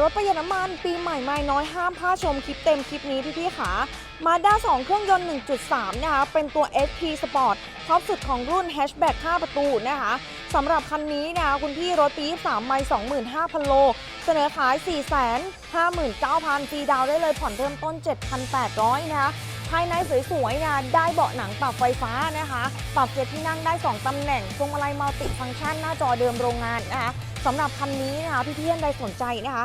รถประหยัดน้ำมันปีใหม่ไม่น้อยห้ามพลาดชมคลิปเต็มคลิปนี้พี่ๆขามาด้า2 เครื่องยนต์ 1.3 นะคะ เป็นตัว SP Sport ท็อปสุดของรุ่น Hatchback 5 ประตูนะคะสำหรับคันนี้นะคะคุณพี่รถปี 23 ไม่25,000 โล เสนอขาย 459,000ฟรีดาวน์ได้เลยผ่อนเริ่มต้น 7,800 นะคะภายในสวยๆนะได้เบาะหนังปรับไฟฟ้านะคะ ปรับเกียร์ที่นั่งได้ 2ตำแหน่งพวงมาลัยมัลติฟังก์ชันหน้าจอเดิมโรงงานนะคะ สำหรับคันนี้นะคะพี่เพี้ยนใดสนใจนะคะ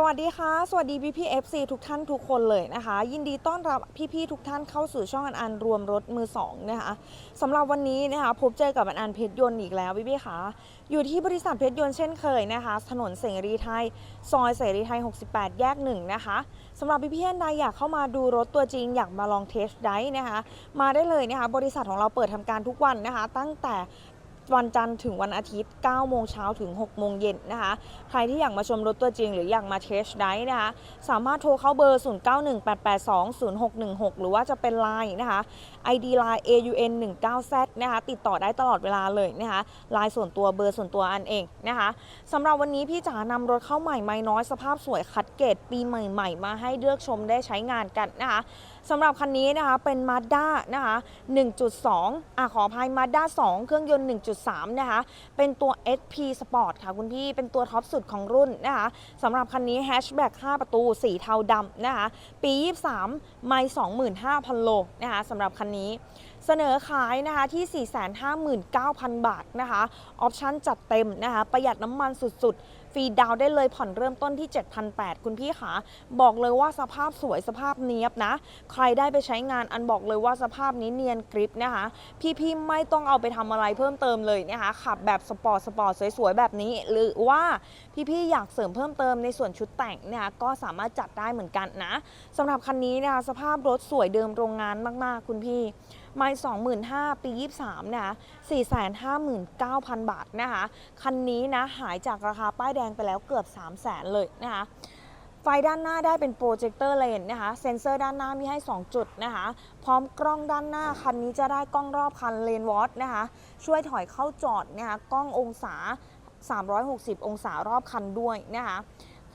สวัสดีค่ะ สวัสดีพี่พี่ FC ทุกท่านทุกคนเลยนะคะ ยินดีต้อนรับพี่พี่ทุกท่านเข้าสู่ช่องอันอันรวมรถมือสองนะคะสำหรับวันนี้นะคะพบเจอกับอันอันเพชรยนต์อีกแล้วพี่พี่ค่ะอยู่ที่บริษัทเพชรยนต์เช่นเคยนะคะ ถนนเสรีไทย ซอยเสรีไทย 68 แยกหนึ่งนะคะสำหรับพี่พี่ท่านใดอยากเข้ามาดูรถตัวจริงอยากมาลองเทสไดฟ์นะคะ มาได้เลยนะคะบริษัทของเราเปิดทำการทุกวันนะคะ ตั้งแต่ วันจันทร์ถึงวันอาทิตย์ 9 โมงเช้าถึง 6 โมงเย็นนะคะ ใครที่อยากมาชมรถตัวจริง หรืออยากมาเทสได้นะคะ สามารถโทรเข้าเบอร์ 0918820616 หรือว่าจะเป็น Line นะคะ ID Line AUN 19Z นะคะติดต่อได้ตลอดเวลาเลยนะคะลน์ส่วนตัวเบอร์ส่วนตัวอันเองนะคะสำหรับวันนี้พี่จ๋านำรถเข้าใหม่ไม่น้อยสภาพสวยคัดเกรดปีใหม่ๆ มาให้เลือกชมได้ใช้งานกันนะคะสำหรับคันนี้นะคะเป็น Mazda นะคะ1.2อะขออภัย Mazda 2 เครื่องยนต์ 1.3 นะคะ เป็นตัว SP Sport ค่ะคุณพี่ เป็นตัวท็อปสุดของรุ่นนะคะสำหรับคันนี้ Hatchback 5ประตู สีเทาดำนะคะ ปี 23 ไม่ 25,000 โลนะคะสำหรับคันนี้เสนอขายนะคะที่ 459,000 บาทนะคะ ออปชั่นจัดเต็มนะคะ ประหยัดน้ำมันสุดๆ ฟรีดาวได้เลยผ่อนเริ่มต้นที่ 7,800 คุณพี่ขาบอกเลยว่าสภาพสวยสภาพเนียบนะ ใครได้ไปใช้งานอันบอกเลยว่าสภาพนี้เนียนกริปนะคะ พี่ๆไม่ต้องเอาไปทำอะไรเพิ่มเติมเลยนะคะขับแบบสปอร์ตสปอร์ตสวยๆแบบนี้ หรือว่าพี่ๆอยากเสริมเพิ่มเติมในส่วนชุดแต่งเนะคะก็สามารถจัดได้เหมือนกันนะสำหรับคันนี้นะคะสภาพรถสวยเดิมโรงงานมากๆ คุณพี่ ไม่25,000 ปี 23 นะคะ 459,000 บาทนะคะ คันนี้นะหายจากราคาป้ายแดงไปแล้วเกือบ 300,000 เลยนะคะไฟด้านหน้าได้เป็นโปรเจคเตอร์เลนนะคะ เซ็นเซอร์ด้านหน้ามีให้ 2 จุดนะคะ พร้อมกล้องด้านหน้า คันนี้จะได้กล้องรอบคันเลนวอตนะคะ ช่วยถอยเข้าจอดนะคะ กล้ององศา 360 องศารอบคันด้วยนะคะ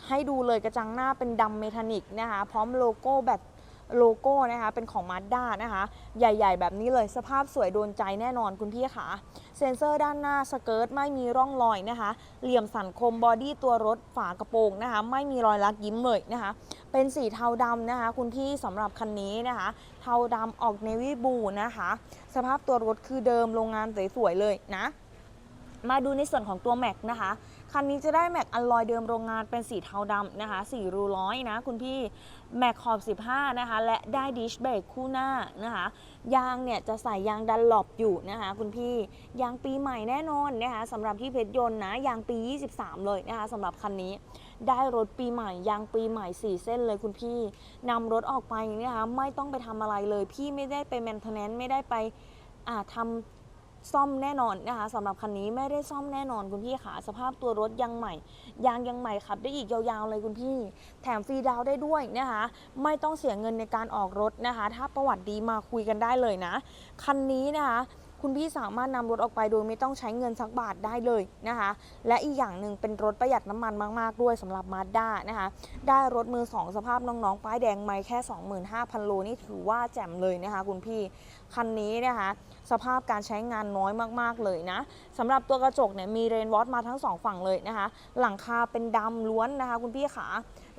ให้ดูเลยกระจังหน้าเป็นดำเมทานิกนะคะ พร้อมโลโก้แบบ โลโก้นะคะ เป็นของ Mazda นะคะ ใหญ่ๆ แบบนี้เลยสภาพสวยโดนใจแน่นอนคุณพี่ขาเซ็นเซอร์ด้านหน้าสเกิร์ตไม่มีร่องรอยนะคะ เหลี่ยมสันคมบอดี้ตัวรถฝากระโปรงนะคะ ไม่มีรอยลักยิ้มเลยนะคะ เป็นสีเทาดำนะคะ คุณพี่สำหรับคันนี้นะคะ เทาดำออกเนวีบูนะคะ สภาพตัวรถคือเดิมโรงงานสวยๆเลยนะ มาดูในส่วนของตัวแม็กนะคะ คันนี้จะได้แม็กอัลลอยเดิมโรงงานเป็นสีเทาดำนะคะสีรูร้อยนะคุณพี่แม็กขอบ 15 นะคะ และได้ดิชเบรกคู่หน้านะคะ ยางเนี่ยจะใส่ยางดันหลบอยู่นะคะ คุณพี่ ยางปีใหม่แน่นอนนะคะสำหรับที่เพชรยนต์นะ ยางปี 23 เลยนะคะสำหรับคันนี้ ได้รถปีใหม่ ยางปีใหม่ 4 เส้นเลยคุณพี่นำรถออกไปนะคะไม่ต้องไปทำอะไรเลย พี่ไม่ได้ไปแมนเทนแนนไม่ได้ไปอ่าทำ ซ่อมแน่นอนนะคะสำหรับคันนี้ไม่ได้ซ่อมแน่นอนคุณพี่ขาสภาพตัวรถยังใหม่ ยางยังใหม่ขับได้อีกยาวๆเลยคุณพี่ แถมฟรีดาวได้ด้วยนะคะ ไม่ต้องเสียเงินในการออกรถนะคะ ถ้าประวัติดีมาคุยกันได้เลยนะ คันนี้นะคะ คุณพี่สามารถนำรถออกไปโดยไม่ต้องใช้เงินสักบาทได้เลยนะคะ และอีกอย่างหนึ่งเป็นรถประหยัดน้ำมันมาก ๆ ด้วยสำหรับมาด้านะคะ ได้รถมือสองสภาพน้อง ๆ ป้ายแดงไม่แค่ 25,000 โลนี่ถือว่าแจ่มเลยนะคะ คุณพี่คันนี้นะคะสภาพการใช้งานน้อยมากๆเลยนะสำหรับตัวกระจกเนี่ยมีเรนวอตมาทั้งสองฝั่งเลยนะคะ หลังคาเป็นดำล้วนนะคะ คุณพี่ขา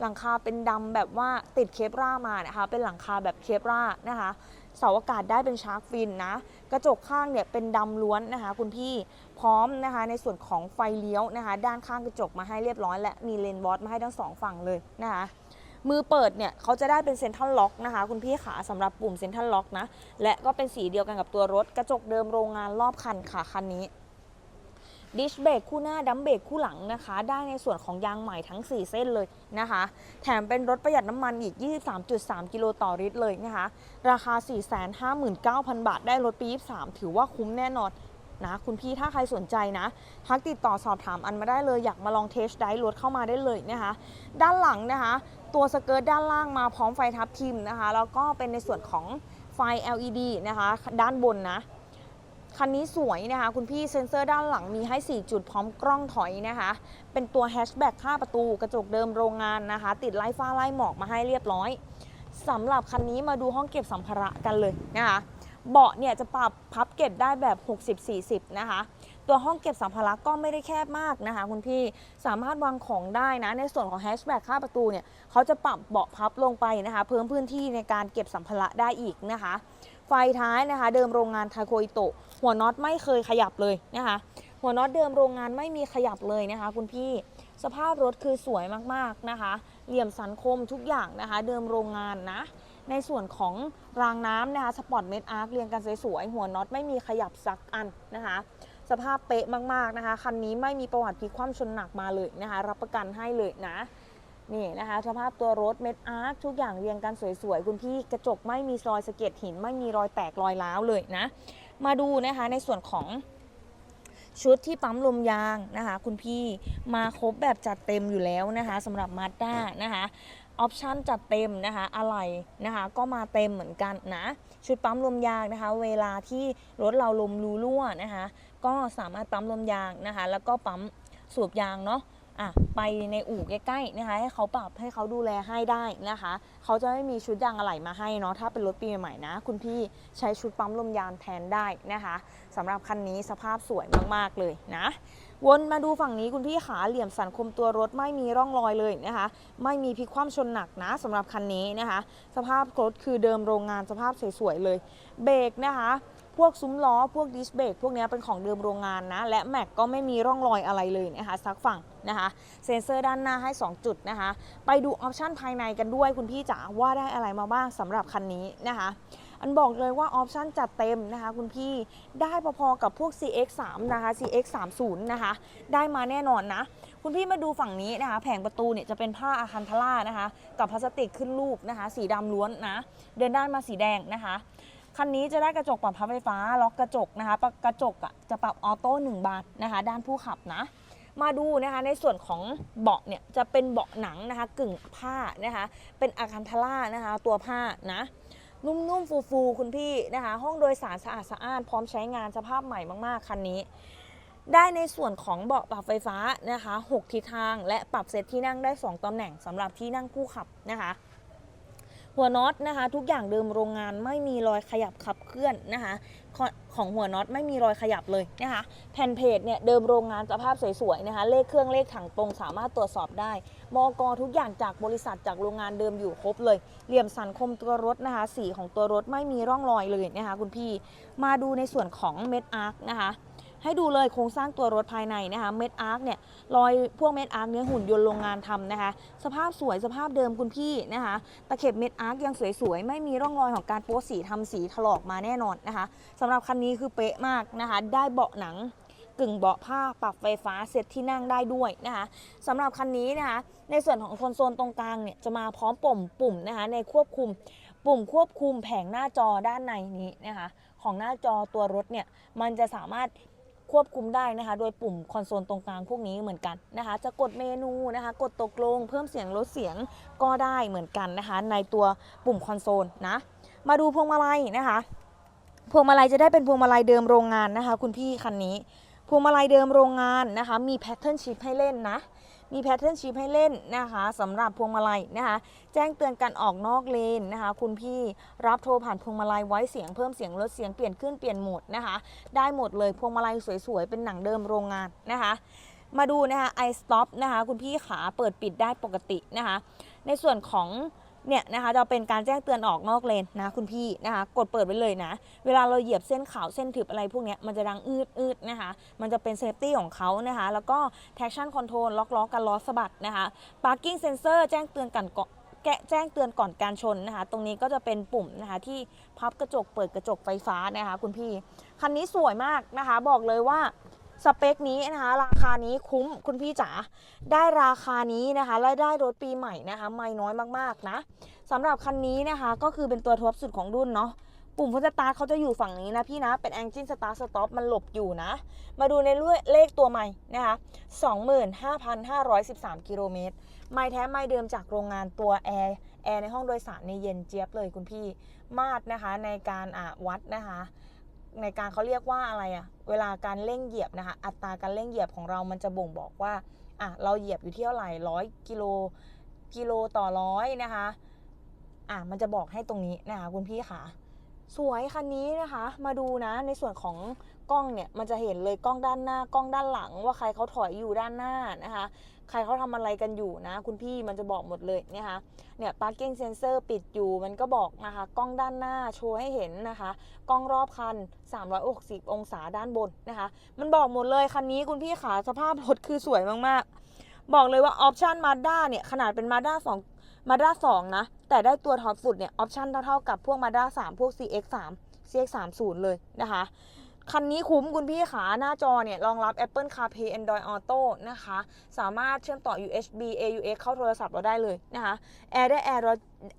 หลังคาเป็นดำแบบว่าติดเคปรามานะคะ เป็นหลังคาแบบเคปรานะคะเสาอากาศได้เป็นชาร์กฟินนะ กระจกข้างเนี่ยเป็นดำล้วนนะคะ คุณพี่พร้อมนะคะ ในส่วนของไฟเลี้ยวนะคะ ด้านข้างกระจกมาให้เรียบร้อย และมีเลนวอตมาให้ทั้งสองฝั่งเลยนะคะมือเปิดเนี่ยเขาจะได้เป็นเซ็นทรัลล็อกนะคะ คุณพี่ขาสำหรับปุ่มเซ็นทรัลล็อกนะ และก็เป็นสีเดียวกันกับตัวรถกระจกเดิมโรงงานรอบคันค่ะคันนี้ ดิชเบรกคู่หน้าดัมเบรกคู่หลังนะคะ ได้ในส่วนของยางใหม่ทั้ง 4 เส้นเลยนะคะ แถมเป็นรถประหยัดน้ำมันอีก 23.3 กิโลต่อลิตรเลยนะคะ ราคา 459,000 บาท ได้รถปี 23 ถือว่าคุ้มแน่นอนนะคุณพี่ถ้าใครสนใจนะทักติดต่อสอบถามอันมาได้เลย อยากมาลองเทสได้รถเข้ามาได้เลยนะคะ ด้านหลังนะคะ ตัวสเกิร์ตด้านล่างมาพร้อมไฟทับทิมนะคะ แล้วก็เป็นในส่วนของไฟ LED นะคะ ด้านบนนะ คันนี้สวยนะคะ คุณพี่เซ็นเซอร์ด้านหลังมีให้ 4 จุดพร้อมกล้องถอยนะคะ เป็นตัวแฮชแบ็ก5ประตูกระจกเดิมโรงงานนะคะ ติดไล่ฟ้าไล่หมอกมาให้เรียบร้อยสำหรับคันนี้มาดูห้องเก็บสัมภาระกันเลยนะคะเบาะเนี่ยจะปรับพับเก็บได้แบบ 60-40 นะคะ ตัวห้องเก็บสัมภาระก็ไม่ได้แคบมากนะคะ คุณพี่สามารถวางของได้นะ ในส่วนของแฮชแบ็กข้าประตูเนี่ยเขาจะปรับเบาะพับลงไปนะคะ เพิ่มพื้นที่ในการเก็บสัมภาระได้อีกนะคะ ไฟท้ายนะคะ เดิมโรงงานทาโคอิโตะ หัวน็อตไม่เคยขยับเลยนะคะ หัวน็อตเดิมโรงงานไม่มีขยับเลยนะคะ คุณพี่สภาพรถคือสวยมากๆนะคะ เหลี่ยมสันคมทุกอย่างนะคะ เดิมโรงงานนะ ในส่วนของรางน้ำนะคะสปอร์ตเมดอาร์คเรียงกันสวยๆหัวน็อตไม่มีขยับสักอันนะคะ สภาพเป๊ะมากๆนะคะคันนี้ไม่มีประวัติพลิกคว่ำชนหนักมาเลยนะคะ รับประกันให้เลยนะนี่นะคะสภาพตัวรถเม็ดอาร์คทุกอย่างเรียงกันสวยๆ คุณพี่กระจกไม่มีรอยสะเก็ดหิน ไม่มีรอยแตกรอยร้าวเลยนะ มาดูนะคะในส่วนของชุดที่ปั๊มลมยางนะคะ คุณพี่มาครบแบบจัดเต็มอยู่แล้วนะคะสำหรับมาด้านะคะออปชั่นจัดเต็มนะคะอะไรนะคะก็มาเต็มเหมือนกันนะ ชุดปั๊มลมยางนะคะ เวลาที่รถเราลมรูรั่วนะคะ ก็สามารถปั๊มลมยางนะคะ แล้วก็ปั๊มสูบยางเนาะ อะไปในอู่ใกล้ๆนะคะให้เขาปรับให้เขาดูแลให้ได้นะคะ เขาจะไม่มีชุดยางอะไหล่มาให้เนาะถ้าเป็นรถปีใหม่ๆนะ คุณพี่ใช้ชุดปั๊มลมยางแทนได้นะคะสำหรับคันนี้สภาพสวยมากๆเลยนะวนมาดูฝั่งนี้คุณพี่ขาเหลี่ยมสันคมตัวรถไม่มีร่องรอยเลยนะคะ ไม่มีพลิกคว่ำชนหนักนะสำหรับคันนี้นะคะ สภาพรถคือเดิมโรงงานสภาพสวยๆเลย เบรกนะคะ พวกซุ้มล้อ พวกดิสเบรกพวกนี้เป็นของเดิมโรงงานนะ และแม็กก็ไม่มีร่องรอยอะไรเลยนะคะสักฝั่งนะคะเซ็นเซอร์ด้านหน้าให้ 2 จุดนะคะ ไปดูออปชั่นภายในกันด้วยคุณพี่จ๋าว่าได้อะไรมาบ้างสำหรับคันนี้นะคะ อันบอกเลยว่าออปชั่นจัดเต็มนะคะคุณพี่ได้พอๆกับพวก CX3 นะคะ CX30 นะคะ ได้มาแน่นอนนะ คุณพี่มาดูฝั่งนี้นะคะ แผงประตูเนี่ยจะเป็นผ้าอาคันทาร่านะคะ กับพลาสติกขึ้นรูปนะคะ สีดำล้วนนะ เดินด้านมาสีแดงนะคะ คันนี้จะได้กระจกปรับพับไฟฟ้า ล็อกกระจกนะคะกระจกอะจะปรับออโต้หนึ่งบานนะคะ ด้านผู้ขับนะ มาดูนะคะในส่วนของเบาะเนี่ยจะเป็นเบาะหนังนะคะ กึ่งผ้านะคะ เป็นอาคันทาร่านะคะ ตัวผ้านะนุ่มๆ ฟูๆ คุณพี่นะคะ ห้องโดยสารสะอาดสะอ้านพร้อมใช้งานสภาพใหม่มาก ๆ คันนี้ ได้ในส่วนของเบาะปรับไฟฟ้านะคะ 6 ทิศทาง และปรับเซตที่นั่งได้ 2ตำแหน่งสำหรับที่นั่งผู้ขับนะคะ หัวน็อตนะคะ ทุกอย่างเดิมโรงงานไม่มีรอยขยับขับเคลื่อนนะคะ ของหัวน็อตไม่มีรอยขยับเลยนะคะ แผ่นเพจเนี่ยเดิมโรงงานสภาพสวยๆนะคะ เลขเครื่องเลขถังตรงสามารถตรวจสอบได้มอกทุกอย่างจากบริษัทจากโรงงานเดิมอยู่ครบเลย เหลี่ยมสันคมตัวรถนะคะ สีของตัวรถไม่มีร่องรอยเลยนะคะคุณพี่มาดูในส่วนของเม็ดอาร์คนะคะ ให้ดูเลยโครงสร้างตัวรถภายในนะคะเม็ดอาร์คเนี่ยรอยพวกเม็ดอาร์คเนี้ยหุ่นยนต์โรงงานทำนะคะ สภาพสวยสภาพเดิมคุณพี่นะคะตะเข็บเม็ดอาร์คยังสวยๆ ไม่มีร่องรอยของการโป๊สีทำสีถลอกมาแน่นอนนะคะสำหรับคันนี้คือเป๊ะมากนะคะ ได้เบาะหนังกึ่งเบาะผ้าปรับไฟฟ้าเซตที่นั่งได้ด้วยนะคะสำหรับคันนี้นะคะในส่วนของคอนโซลตรงกลางเนี่ยจะมาพร้อมปุ่มปุ่มนะคะในควบคุมปุ่มควบคุมแผงหน้าจอด้านในนี้นะคะของหน้าจอตัวรถเนี่ยมันจะสามารถ ควบคุมได้นะคะ โดยปุ่มคอนโซลตรงกลางพวกนี้เหมือนกันนะคะ จะกดเมนูนะคะ กดตกลง เพิ่มเสียงลดเสียงก็ได้เหมือนกันนะคะ ในตัวปุ่มคอนโซลนะ มาดูพวงมาลัยนะคะ พวงมาลัยจะได้เป็นพวงมาลัยเดิมโรงงานนะคะ คุณพี่คันนี้ พวงมาลัยเดิมโรงงานนะคะ มีแพทเทิร์นชิพให้เล่นนะ มีแพทเทิร์นชีพให้เล่นนะคะสำหรับพวงมาลัยนะคะ แจ้งเตือนการออกนอกเลนนะคะ คุณพี่รับโทรผ่านพวงมาลัยไว้เสียงเพิ่มเสียงลดเสียงเปลี่ยนขึ้นเปลี่ยนโหมดนะคะ ได้หมดเลยพวงมาลัยสวยๆ เป็นหนังเดิมโรงงานนะคะ มาดูนะคะ i stop นะคะ คุณพี่ขาเปิดปิดได้ปกตินะคะ ในส่วนของ เนี่ยนะคะจะเป็นการแจ้งเตือนออกนอกเลนนะคุณพี่นะคะ กดเปิดไว้เลยนะ เวลาเราเหยียบเส้นขาวเส้นทึบอะไรพวกนี้มันจะดังอืดอืดนะคะ มันจะเป็นเซฟตี้ของเขานะคะ แล้วก็ traction control ล็อกล้อกันล้อสะบัดนะคะ parking sensor แจ้งเตือนกันก่อนแกะแจ้งเตือนก่อนการชนนะคะ ตรงนี้ก็จะเป็นปุ่มนะคะที่พับกระจกเปิดกระจกไฟฟ้านะคะ คุณพี่ คันนี้สวยมากนะคะ บอกเลยว่า สเปคนี้นะคะ ราคานี้คุ้มคุณพี่จ๋าได้ราคานี้นะคะและได้รถปีใหม่นะคะไม่น้อยมากๆนะสำหรับคันนี้นะคะก็คือเป็นตัวท็อปสุดของรุ่นเนาะปุ่มพุทสตาร์ทเขาจะอยู่ฝั่งนี้นะพี่นะ เป็น Engine Start Stop มันหลบอยู่นะ มาดูในเลขตัวใหม่นะคะ 25,513 กิโลเมตร ไม่แท้ไม่เดิมจากโรงงานตัวแอร์แอร์ในห้องโดยสารในเย็นเจี๊ยบเลยคุณพี่ มาดนะคะในการอะวัดนะคะ ในการเขาเรียกว่าอะไรอะเวลาการเร่งเหยียบนะคะ อัตราการเร่งเหยียบของเรามันจะบ่งบอกว่าอะเราเหยียบอยู่ที่เท่าไหร่ร้อยกิโลกิโลต่อร้อยนะคะอะมันจะบอกให้ตรงนี้นะคะคุณพี่ค่ะ สวยคันนี้นะคะ มาดูนะในส่วนของกล้องเนี่ยมันจะเห็นเลยกล้องด้านหน้ากล้องด้านหลัง ว่าใครเขาถอยอยู่ด้านหน้านะคะ ใครเขาทำอะไรกันอยู่นะ คุณพี่มันจะบอกหมดเลยนะคะเนี่ย parking sensor ปิดอยู่มันก็บอกนะคะกล้องด้านหน้าโชว์ให้เห็นนะคะกล้องรอบคัน 360 องศาด้านบนนะคะ มันบอกหมดเลยคันนี้คุณพี่ขาสภาพรถคือสวยมากๆ บอกเลยว่าออปชันมาด้าเนี่ยขนาดเป็นมาด้า2 มาด้า2นะ แต่ได้ตัวท็อปสุดเนี่ย ออปชันเท่าๆกับพวกมาด้า3พวก CX3 CX30 เลยนะคะ คันนี้คุ้มคุณพี่ขาหน้าจอเนี่ย รองรับ Apple CarPlay Android Auto นะคะ สามารถเชื่อมต่อ USB AUX เข้าโทรศัพท์เราได้เลยนะคะแอร์ได้แอร์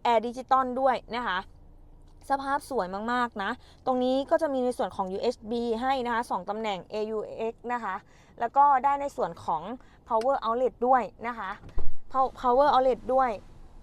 แอร์ดิจิตอลด้วยนะคะสภาพสวยมาก ๆ นะ ตรงนี้ก็จะมีในส่วนของ USB ให้นะคะ 2ตำแหน่ง AUX นะคะ แล้วก็ได้ในส่วนของ power outlet ด้วยนะคะ power outlet ด้วย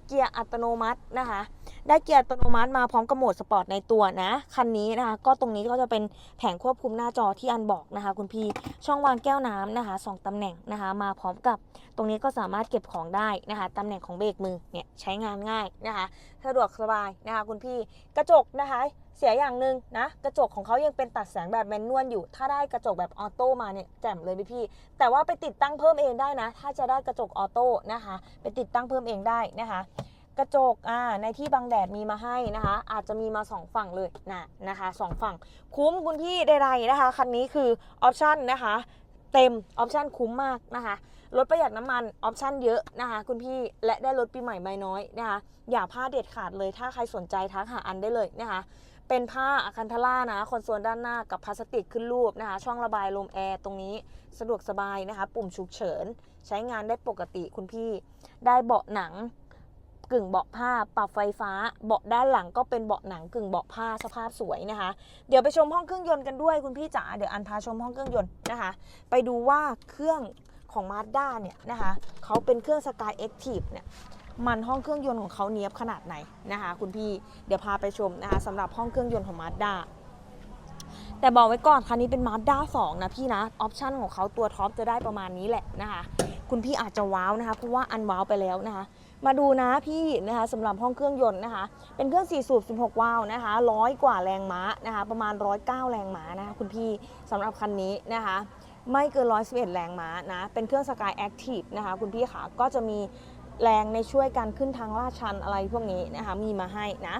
เกียร์อัตโนมัตินะคะ ได้เกียร์อัตโนมัติมาพร้อมกับโหมดสปอร์ตในตัวนะ คันนี้นะคะ ก็ตรงนี้ก็จะเป็นแผงควบคุมหน้าจอที่อันบอกนะคะ คุณพี่ ช่องวางแก้วน้ำนะคะสองตำแหน่งนะคะ มาพร้อมกับตรงนี้ก็สามารถเก็บของได้นะคะตำแหน่งของเบรกมือเนี่ยใช้งานง่ายนะคะ สะดวกสบายนะคะ คุณพี่ กระจกนะคะ สียอย่างหนึ่งนะ กระจกของเขายังเป็นตัดแสงแบบแมนนวลอยู่ ถ้าได้กระจกแบบออโต้มาเนี่ยแจ่มเลยพี่พี่ แต่ว่าไปติดตั้งเพิ่มเองได้นะ ถ้าจะได้กระจกออโต้นะคะ ไปติดตั้งเพิ่มเองได้นะคะ กระจกอ่าในที่บังแดดมีมาให้นะคะ อาจจะมีมาสองฝั่งเลยนะนะคะสองฝั่ง คุ้มคุณพี่ใดๆนะคะ คันนี้คือออปชันนะคะ เต็มออปชันคุ้มมากนะคะ ลดประหยัดน้ำมันออปชันเยอะนะคะ คุณพี่และได้ลดปีใหม่ใบน้อยนะคะอย่าพลาดเด็ดขาดเลย ถ้าใครสนใจทักหาอันได้เลยนะคะ เป็นผ้าอะคันทาร่านะคอนโซลด้านหน้ากับพลาสติกขึ้นรูปนะคะ ช่องระบายลมแอร์ตรงนี้สะดวกสบายนะคะ ปุ่มฉุกเฉิน ใช้งานได้ปกติคุณพี่ ได้เบาะหนังกึ่งเบาะผ้าปรับไฟฟ้า เบาะด้านหลังก็เป็นเบาะหนังกึ่งเบาะผ้าสภาพสวยนะคะ เดี๋ยวไปชมห้องเครื่องยนต์กันด้วยคุณพี่จ๋าเดี๋ยวอันพาชมห้องเครื่องยนต์นะคะ ไปดูว่าเครื่อง ของมาด้าเนี่ยนะคะเขาเป็นเครื่อง Sky Active เนี่ยมันห้องเครื่องยนต์ของเขาเนี้ยบขนาดไหนนะคะคุณพี่เดี๋ยวพาไปชมนะคะสำหรับห้องเครื่องยนต์ของมาด้าแต่บอกไว้ก่อนคันนี้เป็นมาด้า2นะพี่นะ ออปชันของเขาตัวท็อปจะได้ประมาณนี้แหละนะคะคุณพี่อาจจะว้าวนะคะเพราะว่าอันว้าวไปแล้วนะคะมาดูนะพี่นะคะสำหรับห้องเครื่องยนต์นะคะ เป็นเครื่อง 4 สูบ 16 วาล์วนะคะร้อยกว่าแรงม้านะคะ ประมาณ 109 แรงม้านะคะคุณพี่สำหรับคันนี้นะคะ ไม่เกิน 111 แรงม้านะ เป็นเครื่อง Sky Active นะคะคุณพี่ขาก็จะมีแรงในช่วยการขึ้นทางลาดชันอะไรพวกนี้นะคะมีมาให้นะ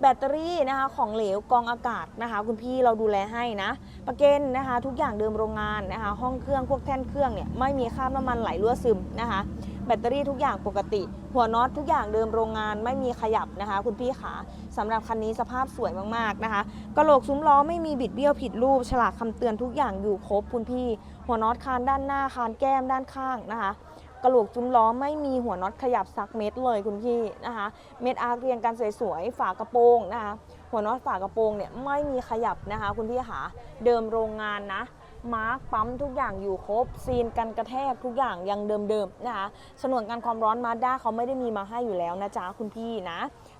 แบตเตอรี่นะคะของเหลวกองอากาศนะคะคุณพี่เราดูแลให้นะประเกันนะคะทุกอย่างเดิมโรงงานนะคะห้องเครื่องพวกแท่นเครื่องเนี่ยไม่มีคราบน้ำมันไหลรั่วซึมนะคะ แบตเตอรี่ทุกอย่างปกติ หัวน็อตทุกอย่างเดิมโรงงานไม่มีขยับนะคะ คุณพี่ขาสำหรับคันนี้สภาพสวยมากๆนะคะกระโหลกซุ้มล้อไม่มีบิดเบี้ยวผิดรูป ฉลากคำเตือนทุกอย่างอยู่ครบคุณพี่ หัวน็อตคานด้านหน้าคานแก้มด้านข้างนะคะกระโหลกซุ้มล้อไม่มีหัวน็อตขยับสักเม็ดเลยคุณพี่นะคะ เม็ดอาร์เรียงกันสวยๆฝากระโปรงนะคะ หัวน็อตฝากระโปรงเนี่ยไม่มีขยับนะคะ คุณพี่ขาเดิมโรงงานนะ มาร์กปั๊มทุกอย่างอยู่ครบ ซีนกันกระแทกทุกอย่างยังเดิมๆนะคะฉนวนกันความร้อนมาด้าเขาไม่ได้มีมาให้อยู่แล้วนะจ๊ะคุณพี่นะ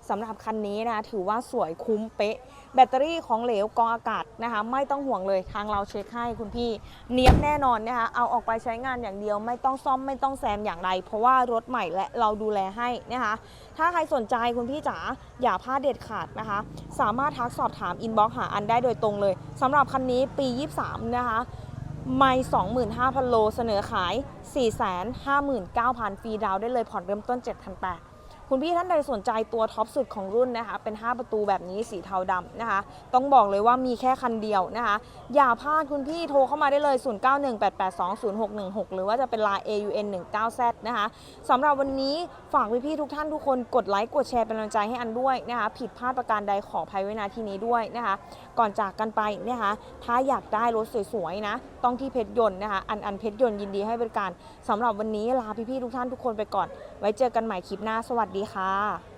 สำหรับคันนี้นะถือว่าสวยคุ้มเป๊ะ แบตเตอรี่ของเหลวกองอากาศนะคะ ไม่ต้องห่วงเลยทางเราเช็คให้คุณพี่ เนี้ยบแน่นอนนะคะเอาออกไปใช้งานอย่างเดียวไม่ต้องซ่อมไม่ต้องแซมอย่างไร เพราะว่ารถใหม่และเราดูแลให้นะคะ ถ้าใครสนใจคุณพี่จ๋าอย่าพลาดเด็ดขาดนะคะ สามารถทักสอบถามอินบ็อกซ์หาอันได้โดยตรงเลยสำหรับคันนี้ปี 23 นะคะไม่25,000 โล เสนอขาย 459,000 ฟรีดาวน์ได้เลยผ่อนเริ่มต้น 7,800 คุณพี่ท่านใดสนใจตัวท็อปสุดของรุ่นนะคะ เป็น 5 ประตูแบบนี้สีเทาดำนะคะ ต้องบอกเลยว่ามีแค่คันเดียวนะคะ อย่าพลาดคุณพี่โทรเข้ามาได้เลย 0918820616 หรือว่าจะเป็น Line AUN 19Z นะคะสำหรับวันนี้ฝากพี่ๆทุกท่านทุกคนกดไลค์กดแชร์เป็นกำลังใจให้อันด้วยนะคะ ผิดพลาดประการใดขอภัยไว้ณที่นี้ด้วยนะคะ ก่อนจากกันไปนะคะ ถ้าอยากได้รถสวยๆนะ ต้องที่เพชรยนต์นะคะ อันอันเพชรยนต์ยินดีให้บริการสำหรับวันนี้ลาพี่ๆทุกท่านทุกคนไปก่อน ไว้เจอกันใหม่คลิปหน้าสวัสดดีค่ะ